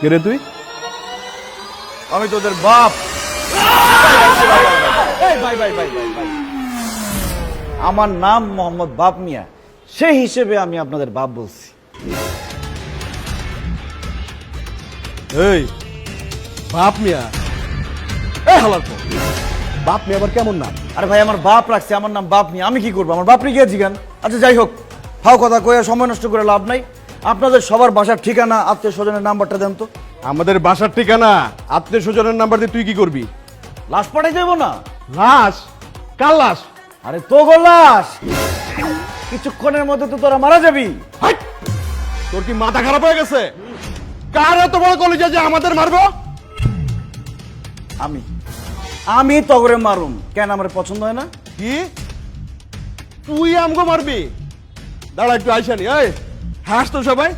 কে রে তুই? আমি তোদের বাপ। এই ভাই ভাই ভাই ভাই ভাই। আমার নাম মোহাম্মদ বাপ মিয়া। সেই হিসেবে আমি আপনাদের বাপ বলছি। এই বাপ মিয়া। বাপ মিয়া আবার কেমন নাম? আরে ভাই আমার বাপ রাখছে আমার নাম বাপ মিয়া। আমি কি করব? আমার বাপ রেখে জিগান আচ্ছা যাই হোক ফাও কথা কয়ে সময় নষ্ট করে লাভ নাই। আপনাদের সবার বাসার ঠিকানা আত্মীয় স্বজনের নাম্বারটা দেন তো। আমাদের বাসার ঠিকানা আত্মীয় স্বজনের নাম্বার দিয়ে তুই কি করবি? লাশ পাঠাই দেবো না? লাশ? কার লাশ? আরে তো গো লাশ! কিছুক্ষণের মধ্যে তো তোরা মারা যাবি! তোর কি মাথা খারাপ হয়ে গেছে? কার এত বড় কলেজে যে আমাদের মারবো? আমি। আমি তগরে মারুম। কেন আমার পছন্দ হয় না? কি? তুই আমগো মারবি? দাঁড়া একটু আইসানি এই! হাস তো সবাই?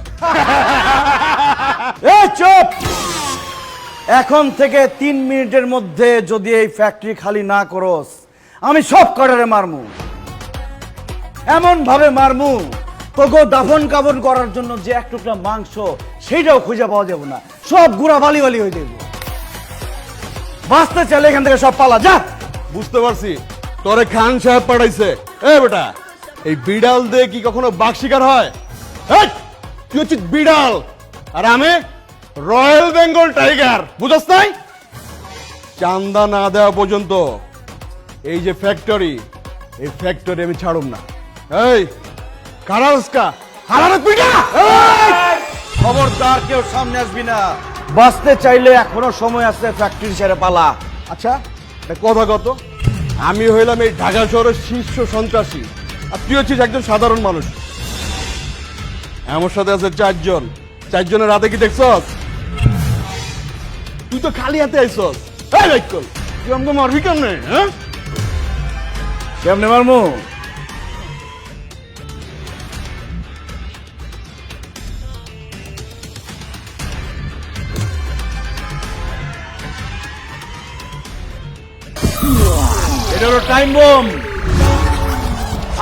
এ চুপ! এখন থেকে তিন মিনিটের মধ্যে যদি এই ফ্যাক্টরি খালি না করস আমি সব কটারে মারমু। এমন ভাবে মারমু তোকে দাফন কাবন করার জন্য যে এক টুকরা মাংস সেইটাও খুঁজে পাওয়া যাবে না। সব গুড়া বালি বালি হয়ে যাবে। বাঁচতে চাইলে এখান থেকে সব পালা যা! বুঝতে পারছি। তোরে খান সাহেব পাঠাইছে। এ বেটা এই বিড়াল দিয়ে কি কখনো বাঘ শিকার হয়? তুই বিড়াল। আর আমি রয়্যাল বেঙ্গল টাইগার, বুঝস নাই? চান্দা না দেওয়া পর্যন্ত এই যে ফ্যাক্টরি এই ফ্যাক্টরি আমি ছাড়ুম না। এই কারাসকা হারারে পিটা! খবরদার, কেউ সামনে আসবি না। বাঁচতে চাইলে এখনও সময় আছে ফ্যাক্টরি ছেড়ে পালা। আচ্ছা কথা কত? আমি হইলাম এই ঢাকা শহরের শীর্ষ সন্ত্রাসী। আর তুই হচ্ছিস একজন সাধারণ মানুষ। আমার সাথে আছে চারজন। চারজনের রাতে কি দেখছস? তুই তো খালি হাতে আইসস এই আমাকে মারবি হ্যাঁ? কেমনে মারমু? এটা হলো টাইম বোম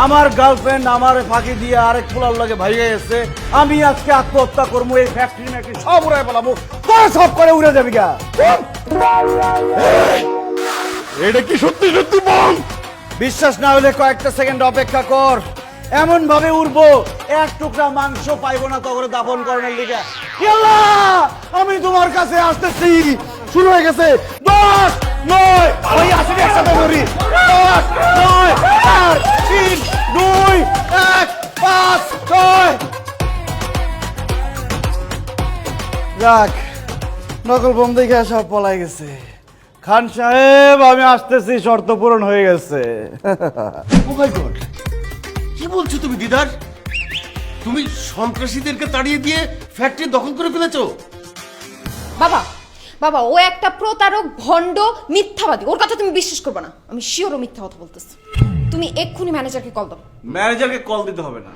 আমার গার্লফ্রেন্ড আমার ফাঁকি দিয়ে আরেক পোলার লাগে ভাইয়ে এসে আমি আজকে আত্মহত্যা করব এই ফ্যাক্টরি ম্যাক্টরি সব উড়াই পেলাবো তোরা সব করে উড়ে যাবি গা। এটা কি সত্যি সত্যি বল? বিশ্বাস না হলে কয়েকটা সেকেন্ড অপেক্ষা কর। এমন ভাবে উড়বো এক টুকরা মাংস পাইবো না তখন দাফন করানোর লিগে। ইয়াল্লা! আমি তোমার কাছে আসতেছি। শুরু হয়ে গেছে। দশ নয় ওই আসলে একসাথে ধরি। দশ নয় চার। তিন দুই এক পাঁচ ছয়। যাক নকল বোম দেখে সব পলাই গেছে। খান সাহেব আমি আসতেছি শর্ত পূরণ হয়ে গেছে। ও মাই গড কি বলছো তুমি দিদার? তুমি সন্ত্রাসীদেরকে তাড়িয়ে দিয়ে ফ্যাক্টরি দখল করে ফেলেছো? বাবা বাবা ও একটা প্রতারক ভণ্ড মিথ্যাবাদী। ওর কথা তুমি বিশ্বাস করবে না। আমি শিওর ও মিথ্যা কথা বলতেছি। তুমি এক্ষুনি ম্যানেজারকে কল দাও। ম্যানেজারকে কল দিতে হবে না।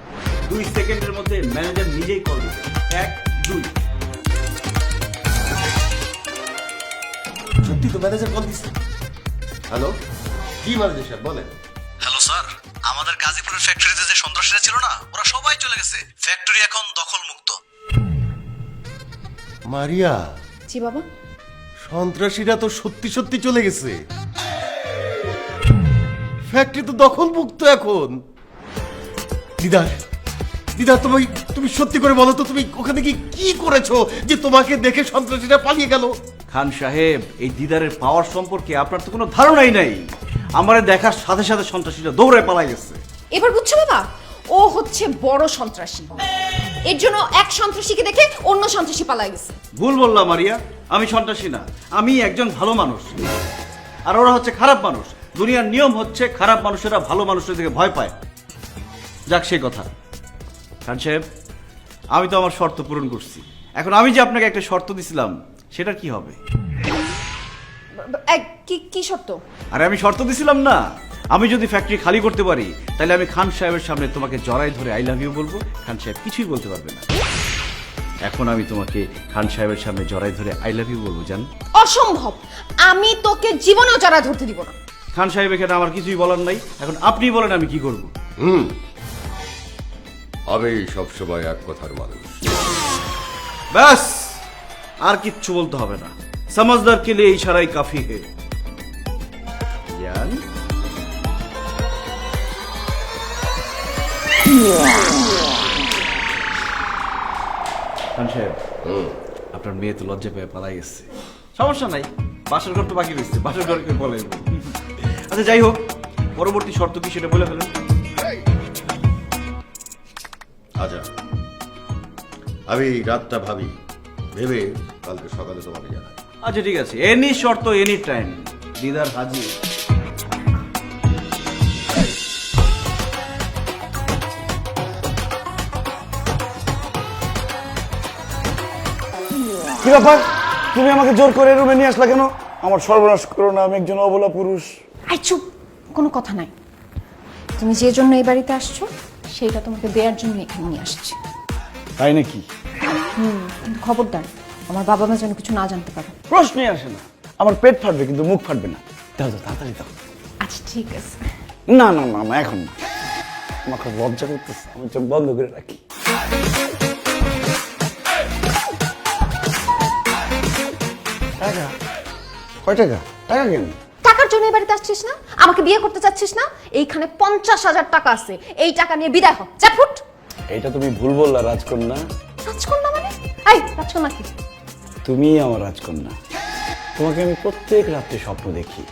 দুই সেকেন্ডের মধ্যে ম্যানেজার নিজেই কল দিবে এক দুই। সত্যি তো ম্যানেজার কল দিচ্ছে হ্যালো কি ম্যানেজার স্যার বলেন। হ্যালো স্যার আমাদের গাজীপুরের ফ্যাক্টরিতে যে সন্ত্রাসীরা ছিল না ওরা সবাই চলে গেছে। ফ্যাক্টরি এখন দখল মুক্ত মারিয়া জি বাবা। সন্ত্রাসীরা তো সত্যি সত্যি চলে গেছে। ফ্যাক্টরি তো দখল মুক্ত এখন। দিদার দিদার তুমি তুমি সত্যি করে বলো তো তুমি ওখানে কি কি করেছ যে তোমাকে দেখে সন্ত্রাসীরা পালিয়ে গেল? খান সাহেব এই দিদারের পাওয়ার সম্পর্কে আপনার তো কোনো ধারণাই নাই। আমারে দেখার সাথে সাথে সন্ত্রাসীরা দৌড়ে পালাই গেছে। এবার বুঝছ বাবা ও হচ্ছে বড় সন্ত্রাসী। এর জন্য এক সন্ত্রাসীকে দেখে অন্য সন্ত্রাসী পালাই গেছে। ভুল বললাম মারিয়া আমি সন্ত্রাসী না আমি একজন ভালো মানুষ। আর ওরা হচ্ছে খারাপ মানুষ। দুনিয়ার নিয়ম হচ্ছে খারাপ মানুষেরা ভালো মানুষের দিকে ভয় পায়। যাক সেই কথা। খান সাহেব আমি তো আমার শর্ত পূরণ করছি। এখন আমি যে আপনাকে একটা শর্ত দিছিলাম সেটা কি হবে? এক, কি কি সত্য আরে আমি শর্ত দিছিলাম না। আমি যদি ফ্যাক্টরি খালি করতে পারি তাহলে আমি খান সাহেবের সামনে তোমাকে জড়াই ধরে আই লাভ ইউ বলব। খান সাহেব কিছুই বলতে পারবে না। এখন আমি তোমাকে খান সাহেবের সামনে জড়াই ধরে আই লাভ ইউ বলব জান? অসম্ভব! আমি তোকে জীবনেও যারা ধরতে দিব না। খান সাহেব এখানে আমার কিছুই বলার নাই। এখন আপনি বলেন আমি কি করব? হুম। আমি সবসময় এক কথার মানুষ। ব্যাস! আর কিচ্ছু বলতে হবে না। সমাজদার কেলে এই ইশারাই কাফি হে। জান খান সাহেব আপনার মেয়ে তো লজ্জা পেয়ে পালাই গেছে। সমস্যা নাই। বাসর ঘর তো বাকি রয়েছে। বাসর ঘরকে বলে আচ্ছা যাই হোক পরবর্তী শর্ত কি সেটা বলে ফেলেন। আচ্ছা আমি রাতটা ভাবি ভেবে কালকে সকালে তোমাকে জানাই। আচ্ছা ঠিক আছে এনি শর্ত এনি টাইম দিদার হাজির। কি ব্যাপার? তুমি আমাকে জোর করে রুমে নিয়ে আসলা কেন? আমার সর্বনাশ করো না আমি একজন অবলা পুরুষ। আই চুপ কোনো কথা নাই। তুমি যে জন্য এই বাড়িতে আসছো সেইটা তোমাকে দেওয়ার জন্য এখানে নিয়ে আসছি। তাই নাকি? হুম কিন্তু খবরদার আমার বাবা মা যেন কিছু না জানতে পারে। প্রশ্নই আসে না। আমার পেট ফাটবে কিন্তু মুখ ফাটবে না। দাও দাও তাড়াতাড়ি দাও। আচ্ছা ঠিক আছে। না না না না এখন না। আমার খুব লজ্জা করতেছে আমি চোখ বন্ধ করে রাখি। টাকা? কয় টাকা? টাকা কেন? জন্য এই বাড়িতে আসছিস না? আমাকে বিয়ে করতে চাচ্ছিস না? এইখানে পঞ্চাশ হাজার টাকা আছে। এই টাকা নিয়ে বিদায় হ। যা ফুট। এটা তুমি ভুল বললা রাজকন্যা। রাজকন্যা মানে? এই রাজকন্যা কি? তুমি আমার রাজকন্যা। তোমাকে আমি প্রত্যেক রাত্রে স্বপ্ন দেখি।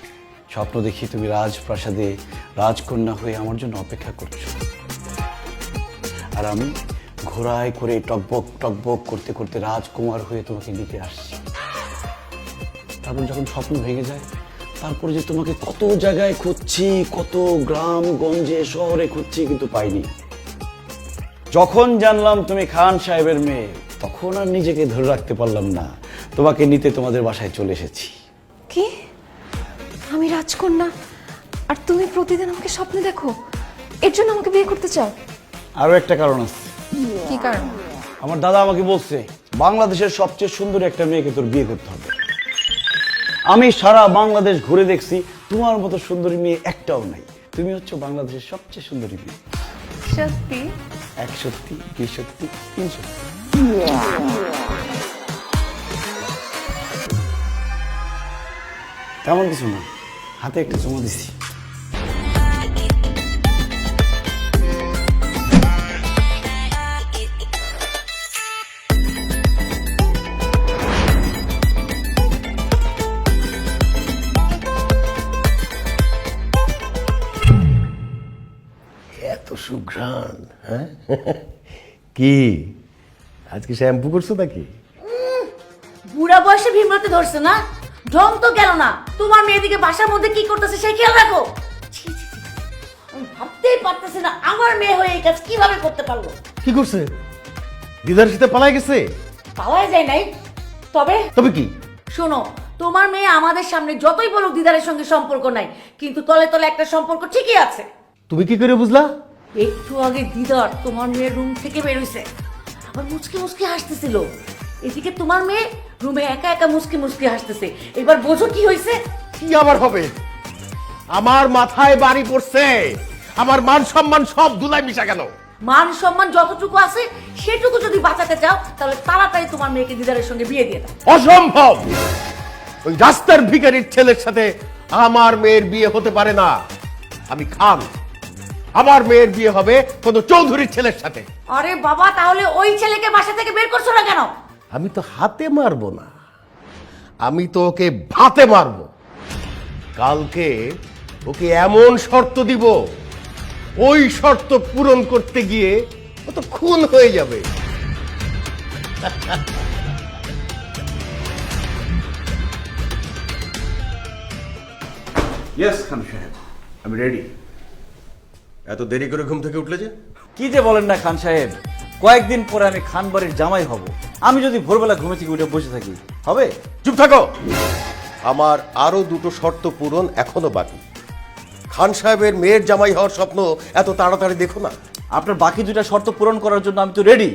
স্বপ্ন দেখি তুমি রাজপ্রাসাদে রাজকন্যা হয়ে আমার জন্য অপেক্ষা করছ। আর আমি ঘোড়ায় করে টকবক টকবক করতে করতে রাজকুমার হয়ে তোমাকে নিতে আসছি। তারপর যখন স্বপ্ন ভেঙে যায় তারপরে যে তোমাকে কত জায়গায় খুঁজছি কত গ্রাম গঞ্জে শহরে খুঁজছি কিন্তু পাইনি। যখন জানলাম তুমি খান সাহেবের মেয়ে তখন আর নিজেকে ধরে রাখতে পারলাম না। তোমাকে নিতে তোমাদের বাসায় চলে এসেছি। কি? আমি রাজকন্যা? আর তুমি প্রতিদিন আমাকে স্বপ্নে দেখো? এর জন্য আমাকে বিয়ে করতে চাও? আরও একটা কারণ আছে। কি কারণ? আমার দাদা আমাকে বলছে বাংলাদেশের সবচেয়ে সুন্দর একটা মেয়েকে তোর বিয়ে করতে হবে। আমি সারা বাংলাদেশ ঘুরে দেখছি। তোমার মতো সুন্দরী মেয়ে একটাও নাই। তুমি হচ্ছে বাংলাদেশের সবচেয়ে সুন্দরী মেয়ে। সত্যি? এক সত্যি দুই সত্যি তিন সত্যি। তেমন কিছু না। হাতে একটা চুমো দিছি। কি? আজকে শ্যাম্পু করছ নাকি? বুড়া বয়সে ভীমরতে ধরছে না? ঢং তো গেল না? তোমার মেয়েদিকে বাসার মধ্যে কি করতেছে সেই খেয়াল রাখো। ছি, ছি, ছি। আমি ভাবতেই পারতেছি না আমার মেয়ে হয়ে এই কাজ কীভাবে করতে পারল। কি করছে? দিদার সাথে পালাই গেছে? পাওয়াই যায় নাই। তবে তবে কি? শোনো তোমার মেয়ে আমাদের সামনে যতই বলুক দিদারের সঙ্গে সম্পর্ক নাই কিন্তু তলে তলে একটা সম্পর্ক ঠিকই আছে। তুমি কি করে বুঝলা? একটু আগে দিদার তোমার মেয়ের রুম থেকে বেরোইছে। আবার মুচকি মুচকি হাসতেছিল। এদিকে তোমার মেয়ে রুমে একা একা মুচকি মুচকি হাসতেছে। এবার বোঝো কি হয়েছে কি আবার হবে? আমার মাথায় বাড়ি পড়ছে। আমার মান সম্মান সব ধুলাই মিশা গেল। মান সম্মান যতটুকু আছে সেটুকু যদি বাঁচাতে চাও তাহলে তাড়াতাড়ি তোমার মেয়েকে দিদারের সঙ্গে বিয়ে দিয়ে দাও। অসম্ভব! ওই রাস্তার ভিখারির ছেলের সাথে আমার মেয়ের বিয়ে হতে পারে না। আমি খান আমার মেয়ের বিয়ে হবে কোনো চৌধুরীর ছেলের সাথে। আরে বাবা তাহলে ওই ছেলেকে বাসা থেকে বের করছ না কেন? আমি তো হাতে মারবো না। আমি তো ওকে ভাতে মারবো। কালকে ওকে এমন শর্ত দিব ওই শর্ত পূরণ করতে গিয়ে ও তো খুন হয়ে যাবে। ইয়েস খান সাহেব আমি রেডি এত দেরি করে ঘুম থেকে উঠলে যে? কি যে বলেন না খান সাহেব কয়েকদিন পরে আমি খান বাড়ির জামাই হব। আমি যদি ভোরবেলা ঘুমে থেকে উঠে বসে থাকি হবে? চুপ থাকো! আমার আরও দুটো শর্ত পূরণ এখনও বাকি। খান সাহেবের মেয়ের জামাই হওয়ার স্বপ্ন এত তাড়াতাড়ি দেখো না। আপনার বাকি দুটা শর্ত পূরণ করার জন্য আমি তো রেডি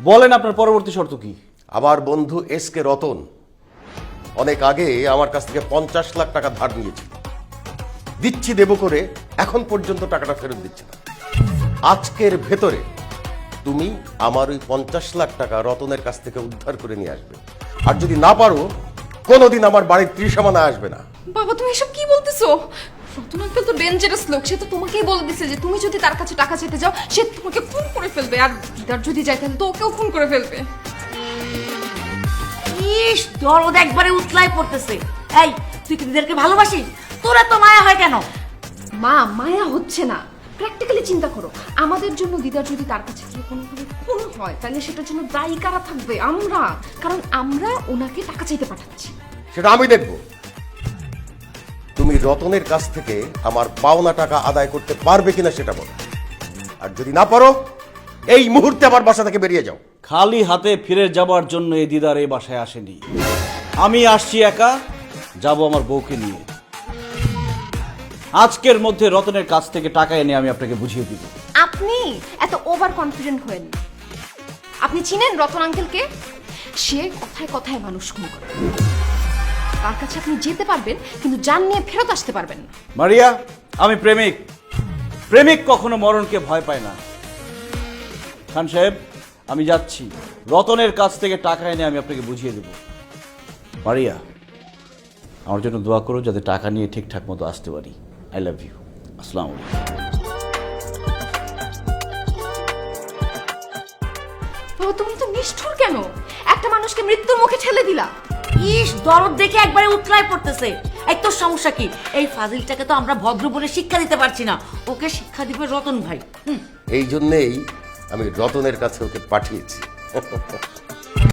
বলেন আপনার পরবর্তী শর্ত কি? আমার বন্ধু এস কে রতন অনেক আগে আমার কাছ থেকে পঞ্চাশ লাখ টাকা ধার নিয়েছে দিচ্ছি দেব করে এখন পর্যন্ত টাকাটা ফেরত দিচ্ছে না। আজকের ভেতরে তুমি আমার ওই পঞ্চাশ লাখ টাকা রতনের কাছ থেকে উদ্ধার করে নিয়ে আসবে। আর যদি না পারো কোনোদিন আমার বাড়ির ত্রিসীমানা আসবে না। বাবা তুমি এসব কি বলতেছো? রতন আঙ্কেল তো ডেঞ্জারাস লোক সে তো তোমাকেই বলে দিছে যে তুমি যদি তার কাছে টাকা চেতে যাও সে তোমাকে খুন করে ফেলবে। আর দিদার যদি যায় তাহলে তো ওকেও খুন করে ফেলবে। ইস দরদ একবারে উতলায় পড়তেছে। এই তুই কি দিদারকে ভালোবাসিস? তোরা তো মায়া হয় কেন? মা মায়া হচ্ছে না। প্র্যাকটিক্যালি চিন্তা করো। আমাদের জন্য দিদার যদি তার কাছে গিয়ে কোনোভাবে খুন হয় তাহলে সেটার জন্য দায়ী কারা থাকবে? আমরা। কারণ আমরা ওনাকে টাকা চাইতে পাঠাচ্ছি। সেটা আমি দেখব। তুমি রতনের কাছ থেকে আমার পাওনা টাকা আদায় করতে পারবে কিনা সেটা বলো। আর যদি না পারো এই মুহূর্তে আমার বাসা থেকে বেরিয়ে যাও। খালি হাতে ফিরে যাবার জন্য এই দিদার এই বাসায় আসেনি। আমি আসছি একা যাব আমার বউকে নিয়ে। আজকের মধ্যে রতনের কাছ থেকে টাকা এনে আমি আপনাকে বুঝিয়ে দিব। আপনি এত ওভার কনফিডেন্ট হয়েন। না। আপনি চিনেন রতন আঙ্কেলকে? সে কথায় কথায় মানুষ খুন করে। তার কাছে আপনি যেতে পারবেন কিন্তু জান নিয়ে ফেরত আসতে পারবেন না। মারিয়া আমি প্রেমিক। প্রেমিক কখনো মরণকে ভয় পায় না। খান সাহেব আমি যাচ্ছি। রতনের কাছ থেকে টাকা এনে আমি আপনাকে বুঝিয়ে দেব। মারিয়া আমার জন্য দোয়া করো যাতে টাকা নিয়ে ঠিকঠাক মতো আসতে পারি। আই লাভ ইউ আসসালামু আলাইকুম বাবা তুমি তো নিষ্ঠুর কেন? একটা মানুষকে মৃত্যুর মুখে ঠেলে দিলা। ইস দরদ দেখে একবারে উতলায় পড়তেছে। এই তোর সমস্যা কি? এই ফাজিলটাকে তো আমরা ভদ্র বলে শিক্ষা দিতে পারছি না। ওকে শিক্ষা দিবে রতন ভাই এই জন্যেই আমি রতনের কাছে ওকে পাঠিয়েছি।